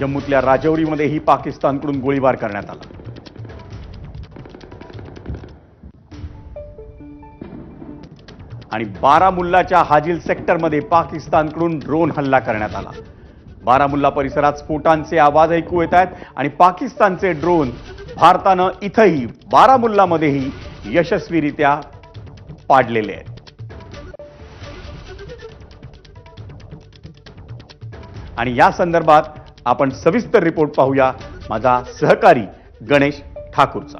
जम्मूतल्या राजौरीमध्येही पाकिस्तानकडून गोळीबार करण्यात आला. आणि बारामुल्लाच्या हाजील सेक्टरमध्ये पाकिस्तानकडून ड्रोन हल्ला करण्यात आला. बारामुल्ला परिसरात स्फोटांचे आवाज ऐकू येत आहेत आणि पाकिस्तानचे ड्रोन भारतानं इथंही बारामुल्लामध्येही यशस्वीरित्या पाडलेले आहेत. आणि या संदर्भात आपण सविस्तर रिपोर्ट पाहूया. माझा सहकारी गणेश ठाकूरचा.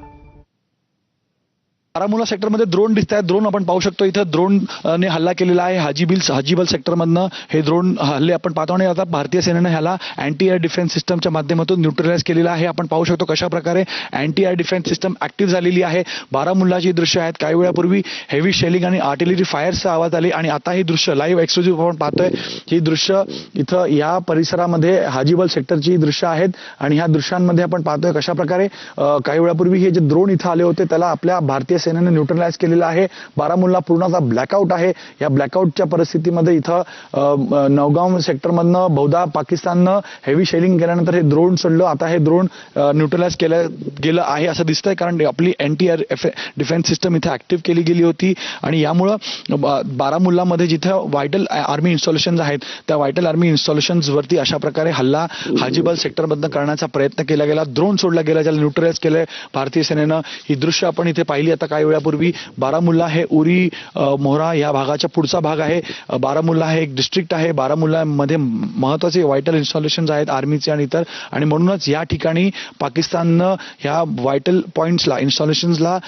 बारामुला सेक्टरमध्ये द्रोण दिसत आहेत द्रोण आपण पाहू शकतो. इथं द्रोण ने हल्ला केलेला आहे. हाजीबिल हाजीबल सेक्टरमधनं हे द्रोण हल्ले आपण पाहतो. आणि आता भारतीय सेनेनं ह्याला अँटी एअर डिफेन्स सिस्टमच्या माध्यमातून न्यूट्रलाइज केलेला आहे. आपण पाहू शकतो कशा प्रकारे anti air defence system active झालेली आहे. बारामुल्लाची दृश्य आहेत. काही वेळापूर्वी हेवी शेलिंग आणि आर्टिलरी फायर्सचा आवाज आले. आणि आता ही दृश्य लाईव्ह एक्सक्लुझिव्ह आपण पाहतोय. ही दृश्य इथं या परिसरामध्ये हाजीबल सेक्टरची दृश्य आहेत. आणि ह्या दृश्यांमध्ये आपण पाहतोय कशा प्रकारे काही वेळापूर्वी हे जे द्रोण इथं आले होते त्याला आपल्या भारतीय सेनेने न्यूट्रलाइज केलेलं आहे. बारामुल्ला पूर्णतः ब्लॅकआउट आहे. या ब्लॅकआउटच्या परिस्थितीमध्ये इथं नवगाव सेक्टरमधनं बहुधा पाकिस्ताननं हेवी शेलिंग केल्यानंतर हे द्रोण सोडलं. आता हे द्रोण न्यूट्रलाइज केलं गेलं आहे असं दिसतंय. कारण आपली अँटी एअर डिफेन्स सिस्टम इथे ऍक्टिव्ह केली गेली होती. आणि यामुळं बारामुल्लामध्ये जिथं व्हायटल आर्मी इन्स्टॉलेशन आहेत त्या व्हायटल आर्मी इन्स्टॉलेशन्सवरती अशा प्रकारे हल्ला हाजीबल सेक्टरमधनं करण्याचा प्रयत्न केला गेला. द्रोण सोडला गेला ज्याला न्यूट्रलाइज केलं भारतीय सेनेनं. ही दृश्य आपण इथे पाहिली. आता काही वेळापूर्वी बारामुल्ला हे उरी मोहरा या भागाचा पुढचा भाग आहे. बारामुल्ला हे एक डिस्ट्रिक्ट आहे. बारामुल्लामध्ये महत्त्वाचे व्हायटल इन्स्टॉलेशन आहेत आर्मीचे आणि इतर. आणि म्हणूनच या ठिकाणी पाकिस्ताननं ह्या व्हायटल पॉईंट्सला इन्स्टॉलेशन्सला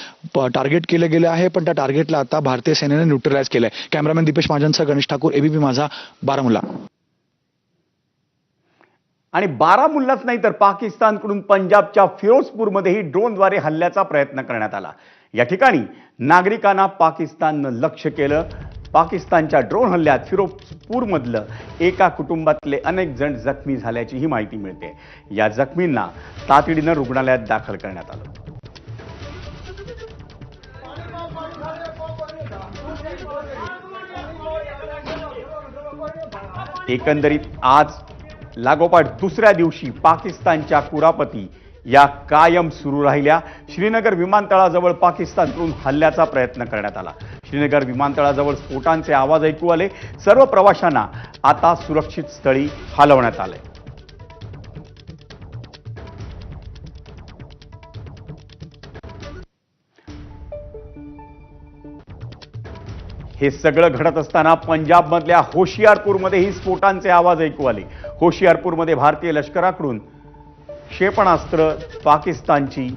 टार्गेट केलं गेलं आहे. पण त्या टार्गेटला आता भारतीय सेनेने न्यूट्रलाइज आहे कॅमेरामॅन दीपेश महाजनचा गणेश ठाकूर एबीपी माझा बारामुल्ला. आणि बारामुल्लाच नाही तर पाकिस्तानकडून पंजाबच्या फिरोजपूरमध्येही ड्रोनद्वारे हल्ल्याचा प्रयत्न करण्यात आला. या ठिकाणी नागरिकांना पाकिस्ताननं लक्ष केलं. पाकिस्तानच्या ड्रोन हल्ल्यात फिरोजपूरमधलं एका कुटुंबातले अनेक जण जखमी झाल्याचीही माहिती मिळते. या जखमींना तातडीनं रुग्णालयात दाखल करण्यात आलं. एकंदरीत आज लागोपाठ दुसऱ्या दिवशी पाकिस्तानच्या कुरापती या कायम सुरू राहिल्या. श्रीनगर विमानतळाजवळ पाकिस्तानकडून हल्ल्याचा प्रयत्न करण्यात आला. श्रीनगर विमानतळाजवळ स्फोटांचे आवाज ऐकू आले. सर्व प्रवाशांना आता सुरक्षित स्थळी हलवण्यात आले हे सगळं घडत असताना पंजाबमधल्या होशियारपूरमध्येही स्फोटांचे आवाज ऐकू आले. होशियारपूरमध्ये भारतीय लष्कराकडून क्षेपणास्त्र पाकिस्तानची